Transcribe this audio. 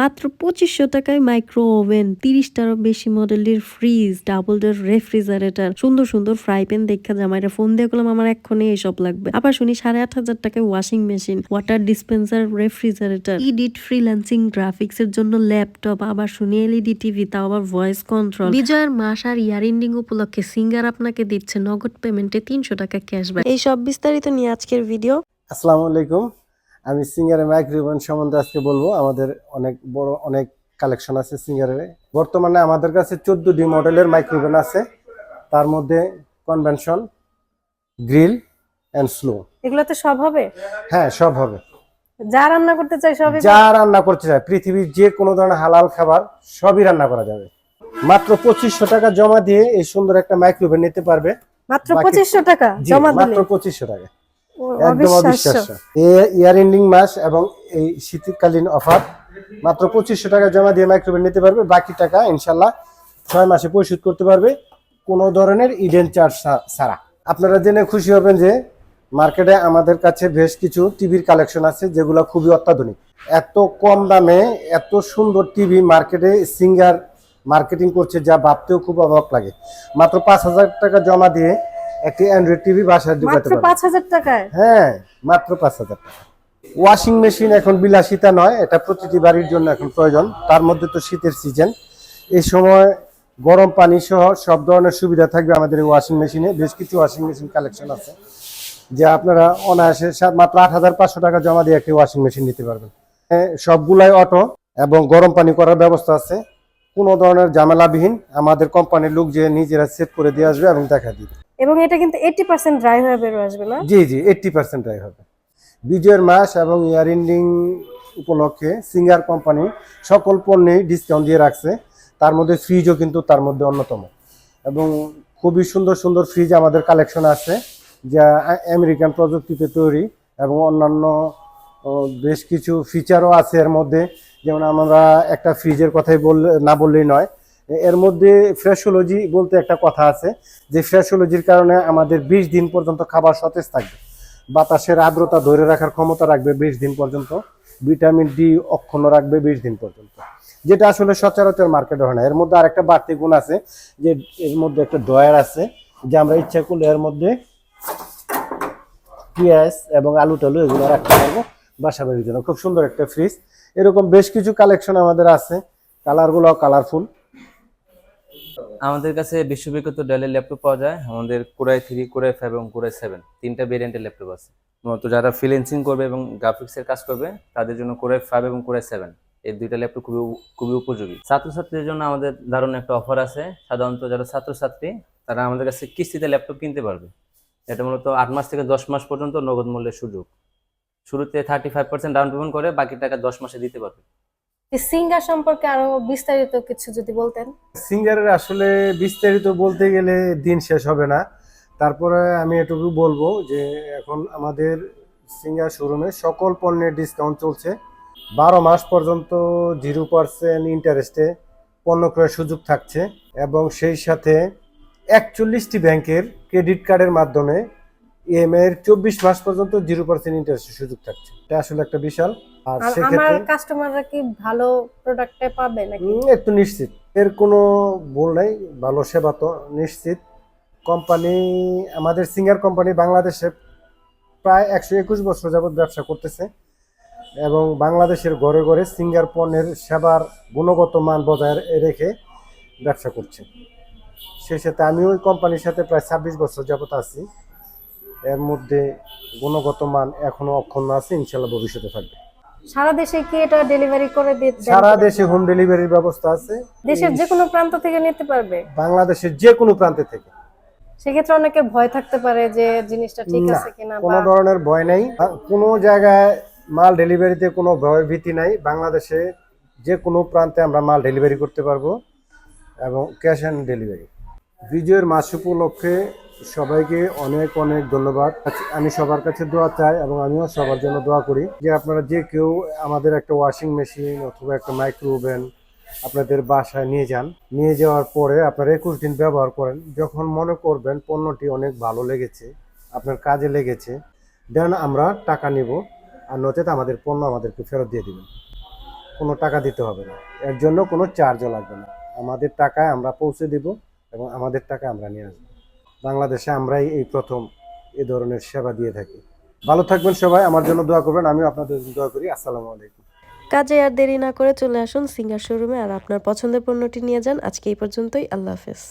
মাত্র পঁচিশশো টাকায় মাইক্রো ওভেন তিরিশটারও বেশি মডেলের ফ্রিজ ডাবল ডোর রেফ্রিজারেটর সুন্দর সুন্দর ফ্রাই প্যান দেখা জামাইরা ফোন দিয়ে করলাম আমার এক্ষণে এইসব লাগবে। আবার শুনি সাড়ে আট হাজার টাকায় washing machine water dispenser refrigerator edit freelancing graphics এর জন্য ল্যাপটপ আবার শুনি এলইডি টিভি তাও আবার ভয়েস কন্ট্রোল বিজয়ের মাস আর ইয়ার এন্ডিং উপলক্ষে সিঙ্গার আপনাকে দিচ্ছে নগদ পেমেন্টে তিনশো টাকা ক্যাশব্যাক এই সব বিস্তারিত নিয়ে আজকের ভিডিও আসসালামু আলাইকুম। আমি সিঙ্গারের মাইক্রোওভেন সম্বন্ধে আজকে বলব। আমাদের অনেক বড় অনেক কালেকশন আছে সিঙ্গারের বর্তমানে আমাদের কাছে চোদ্দ ডি মডেলের মাইক্রোওভেন আছে। তার মধ্যে কনভেনশন গ্রিল অ্যান্ড স্লো এগুলোতে সব হবে? হ্যাঁ সব হবে। যা রান্না করতে চাই সবই যা রান্না করতে চায় পৃথিবীর যে কোনো ধরনের হালাল খাবার সবই রান্না করা যাবে। মাত্র পঁচিশশো টাকা জমা দিয়ে এই সুন্দর একটা মাইক্রোওভেন নিতে পারবে। মাত্র পঁচিশশো টাকা জমা মাত্র পঁচিশশো টাকা। একদম অবিশ্বাস্য। ইয়ার এন্ডিং মাস এবং এই শীতকালীন অফার। মাত্র পঁচিশশো টাকা জমা দিয়ে নিতে পারবে। বাকি টাকা ইনশাল্লাহ ছয় মাসে পরিশোধ করতে পারবে। কোনো ধরনের ইডেন চার্জ ছাড়া। আপনারা জেনে খুশি হবেন যে মার্কেটে আমাদের কাছে বেশ কিছু টিভির কালেকশন আছে যেগুলো খুবই অত্যাধুনিক। এত কম দামে এত সুন্দর টিভি মার্কেটে সিঙ্গার মার্কেটিং করছে যা ভাবতেও খুব অবাক লাগে। মাত্র পাঁচ হাজার টাকা জমা দিয়ে একটি অ্যান্ড্রয়েড টিভি বাসায় ঢুকাতে মাত্র পারবে পাঁচ হাজার টাকায়? হ্যাঁ মাত্র পাঁচ হাজার টাকা। ওয়াশিং মেশিন এখন বিলাসিতা নয় এটা প্রতিটি বাড়ির জন্য এখন প্রয়োজন। তার মধ্যে তো শীতের সিজন এই সময় গরম পানি সহ সব ধরনের সুবিধা থাকবে আমাদের এই ওয়াশিং মেশিনে বেশ কিছু ওয়াশিং মেশিন কালেকশন আছে যে আপনারা অনায়াসে মাত্র আট হাজার পাঁচশো টাকা জমা দিয়ে একটি ওয়াশিং মেশিন নিতে পারবেন। হ্যাঁ, সবগুলাই অটো এবং গরম পানি করার ব্যবস্থা আছে। কোনো ধরনের ঝামেলাবিহীন। আমাদের কোম্পানির লোক যে নিজেরা সেট করে দিয়ে আসবে এবং দেখা দিবে। এবং এটা কিন্তু এইটি পার্সেন্ট ড্রাই হয়ে বেরো আসবে, না? জি জি এইটটি পার্সেন্ট হবে। বিজয়ের মাস এবং ইয়ার এন্ডিং উপলক্ষে সিঙ্গার কোম্পানি সকল পণ্যে ডিসকাউন্ট দিয়ে রাখছে। তার মধ্যে ফ্রিজও কিন্তু তার মধ্যে অন্যতম। এবং খুবই সুন্দর সুন্দর ফ্রিজ আমাদের কালেকশন আছে, যা আমেরিকান প্রযুক্তিতে তৈরি এবং অন্যান্য বেশ কিছু ফিচারও আছে এর মধ্যে। যেমন আমরা একটা ফ্রিজের কথাই বললে না বললেই নয় এর মধ্যে ফ্রেশোলজি বলতে একটা কথা আছে, যে ফ্রেশোলজির কারণে আমাদের বিশ দিন পর্যন্ত খাবার সতেজ থাকবে। বাতাসের আর্দ্রতা ধরে রাখার ক্ষমতা রাখবে বিশ দিন পর্যন্ত। ভিটামিন ডি অক্ষুণ্ণ রাখবে বিশ দিন পর্যন্ত। যেটা আসলে সচরাচর মার্কেটে হয় না। এর মধ্যে আরেকটা বাড়তি গুণ আছে, যে এর মধ্যে একটা ডয়ার আছে, যে আমরা ইচ্ছা করলে এর মধ্যে পেঁয়াজ এবং আলু টালু এগুলো রাখতে পারব বাসা বাড়ির জন্য। খুব সুন্দর একটা ফ্রিজ। এরকম বেশ কিছু কালেকশন আমাদের আছে। কালারগুলো কালারফুল আমাদের কাছে বিশ্ববিখ্যাত ডেলের ল্যাপটপ পাওয়া যায়, আমাদের core i three core i five এবং কোরাই সেভেন তিনটা ভেরিয়েন্টের ল্যাপটপ আছে। মূলত যারা ফ্রিল্যান্সিং করবে এবং গ্রাফিক্সের কাজ করবে, তাদের জন্য কোরাই ফাইভ এবং কোরাই সেভেন এই দুইটা ল্যাপটপ খুবই খুবই উপযোগী। ছাত্রছাত্রীদের জন্য আমাদের দারুণ একটা অফার আছে। সাধারণত যারা ছাত্রছাত্রী, তারা আমাদের কাছে কিস্তিতে ল্যাপটপ কিনতে পারবে। এটা মূলত আট মাস থেকে দশ মাস পর্যন্ত নগদ মূল্যের সুযোগ। শুরুতে thirty five percent down payment করে, বাকি টাকা দশ মাসে দিতে পারবে। সিঙ্গার সম্পর্কে আরও বিস্তারিত কিছু যদি বলতেন। সিঙ্গারের আসলে বিস্তারিত বলতে গেলে দিন শেষ হবে না। তারপরে আমি এটুকু বলব যে এখন আমাদের সিঙ্গার শোরুমে সকল পণ্যের ডিসকাউন্ট চলছে। বারো মাস পর্যন্ত জিরো পার্সেন্ট ইন্টারেস্টে পণ্য ক্রয়ের সুযোগ থাকছে এবং সেই সাথে একচল্লিশটি ব্যাংকের ক্রেডিট কার্ডের মাধ্যমে ইএমআই এর চব্বিশ মাস পর্যন্ত জিরো পার্সেন্ট ইন্টারেস্টের সুযোগ থাকছে। এটা আসলে একটা বিশাল। আর আমার কাস্টমাররা কি ভালো প্রোডাক্টে পাবে নাকি? একটু নিশ্চিত। এর কোনো ভুল নাই ভালো সেবা তো নিশ্চিত। কোম্পানি আমাদের সিঙ্গার কোম্পানি বাংলাদেশে প্রায় একশো একুশ বছর যাবত ব্যবসা করতেছে এবং বাংলাদেশের ঘরে ঘরে সিঙ্গার পণ্যের সেবার গুণগত মান বজায় রেখে ব্যবসা করছে। সেই সাথে আমি ওই কোম্পানির সাথে প্রায় ছাব্বিশ বছর যাবত আছি। এর মধ্যে গুণগত মান এখনও অক্ষুণ্ণ আছে ইনশাল্লাহ ভবিষ্যতে থাকবে। সারা দেশে কি এটা ডেলিভারি করে দেন সারা দেশে হোম ডেলিভারির ব্যবস্থা আছে। দেশের যে কোনো প্রান্ত থেকে নিতে পারবে? বাংলাদেশের যে কোনো প্রান্তে থেকে। সেক্ষেত্রে অনেকের ভয় থাকতে পারে যে জিনিসটা ঠিক আছে কিনা কোনো ধরনের ভয় নাই। কোনো জায়গায় মাল ডেলিভারিতে কোনো ভয় ভীতি নাই। বাংলাদেশে যে কোনো প্রান্তে আমরা মাল ডেলিভারি করতে পারব এবং ক্যাশ অন ডেলিভারি বিজয়ের মাস উপলক্ষে সবাইকে অনেক অনেক ধন্যবাদ। আমি সবার কাছে দোয়া চাই এবং আমিও সবার জন্য দোয়া করি যে আপনারা যে কেউ আমাদের একটা ওয়াশিং মেশিন অথবা একটা মাইক্রো ওভেন আপনাদের বাসায় নিয়ে যান। নিয়ে যাওয়ার পরে আপনারা একুশ দিন ব্যবহার করেন। যখন মনে করবেন পণ্যটি অনেক ভালো লেগেছে, আপনার কাজে লেগেছে, দেন আমরা টাকা নিব আর নচেত আমাদের পণ্য আমাদেরকে ফেরত দিয়ে দেবেন। কোনো টাকা দিতে হবে না। এর জন্য কোনো চার্জও লাগবে না। আমাদের টাকায় আমরা পৌঁছে দিব এবং আমাদের টাকা আমরা নিয়ে আসব। বাংলাদেশে আমরাই এই প্রথম এ ধরনের সেবা দিয়ে থাকি। ভালো থাকবেন সবাই, আমার জন্য দোয়া করবেন, আমিও আপনাদের দোয়া করি। আসসালামু আলাইকুম। কাজে আর দেরি না করে চলে আসুন সিঙ্গার শোরুমে, আর আপনার পছন্দের পণ্যটি নিয়ে যান। আজকে এই পর্যন্তই, আল্লাহ হাফেজ।